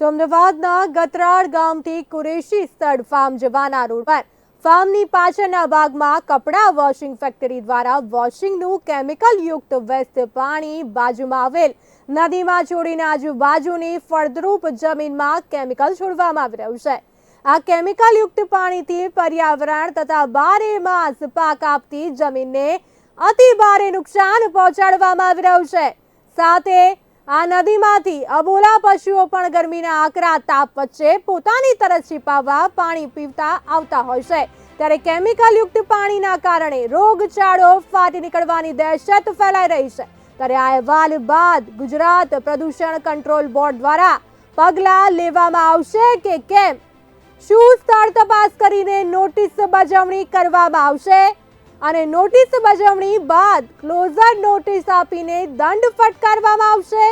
તો અમદાવાદના ગતરાળ ગામથી કુરેશી સ્થળ ફાર્મ જવાના રોડ પર. ફાર્મની પાછળના ભાગમાં કપડાં વોશિંગ ફેક્ટરી દ્વારા વોશિંગનું કેમિકલ યુક્ત વેસ્ટ પાણી બાજુમાં આવેલ. નદીમાં છોડીને આજુબાજુની ફળદ્રુપ જમીનમાં કેમિકલ છોડવામાં આવી રહ્યું છે. આ કેમિકલ યુક્ત પાણીથી પર્યાવરણ તથા બારે માસ પાક આપતી જમીનને અતિ ભારે નુકસાન પહોંચાડવામાં આવી રહ્યું છે. સાથે આ નદીમાંથી અબોલા પશુઓ પણ ગરમીના આકરા તાપ વચ્ચે પોતાની તરસ છીપાવવા પાણી પીવતા આવતા હોય છે. ત્યારે કેમિકલ યુક્ત પાણીના કારણે રોગચાળો ફાટી નીકળવાની દહેશત ફેલાઈ રહી છે. ત્યારે આ અહેવાલ બાદ ગુજરાત પ્રદૂષણ કંટ્રોલ બોર્ડ દ્વારા પગલાં લેવામાં આવશે કે કેમ? શું સ્થળ તપાસ કરીને નોટિસ બજવણી કરવામાં આવશે? અને નોટિસ બજવણી બાદ ક્લોઝર નોટિસ આપીને દંડ ફટકારવામાં આવશે.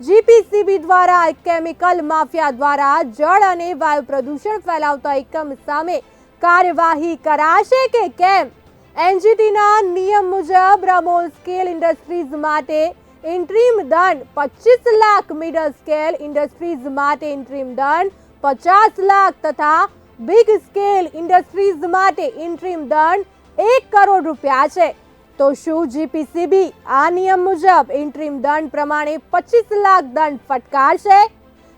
જીપીસીબી દ્વારા કેમિકલ માફિયા દ્વારા જળ અને વાયુ પ્રદૂષણ ફેલાવતા એકમ સામે કાર્યવાહી કરાશે કે કેમ? એનજીટીના નિયમ મુજબ રમોલ સ્કેલ ઇન્ડસ્ટ્રીઝ માટે ઇન્ટ્રીમ દંડ પચીસ લાખ મિડલ સ્કેલ ઇન્ડસ્ટ્રીઝ માટે ઇન્ટ્રીમ દંડ પચાસ લાખ તથા બિગ સ્કેલ ઇન્ડસ્ટ્રીઝ માટે ઇન્ટ્રીમ દંડ એક કરોડ રૂપિયા છે. તો શું જીપીસીબી આ નિયમ મુજબ ઇન્ટ્રીમ દંડ પ્રમાણે પચીસ લાખ દંડ ફટકારશે?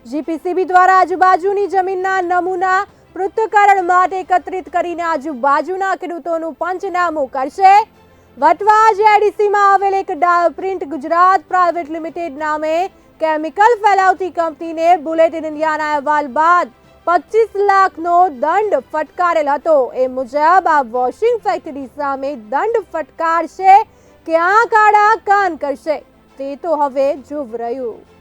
જીપીસીબી દ્વારા આજુબાજુની જમીનના નમૂના પૃથ્થકરણ માટે એકત્રિત કરીને આજુબાજુના ખેડૂતોનું પંચનામું કરશે. વટવા જેડીસીમાં આવેલ એક પ્રિન્ટ ગુજરાત પ્રાઇવેટ લિમિટેડ નામે કેમિકલ ફેલાવતી કંપનીને બુલેટિન ઇન્ડિયાના અહેવાલ બાદ પચીસ લાખનો દંડ ફટકારેલ હતો. એ મુજબ આ વોશિંગ ફેક્ટરી સામે દંડ ફટકારશે કે આ કાળા કાન કરશે? તે તો હવે જોવ રહ્યું.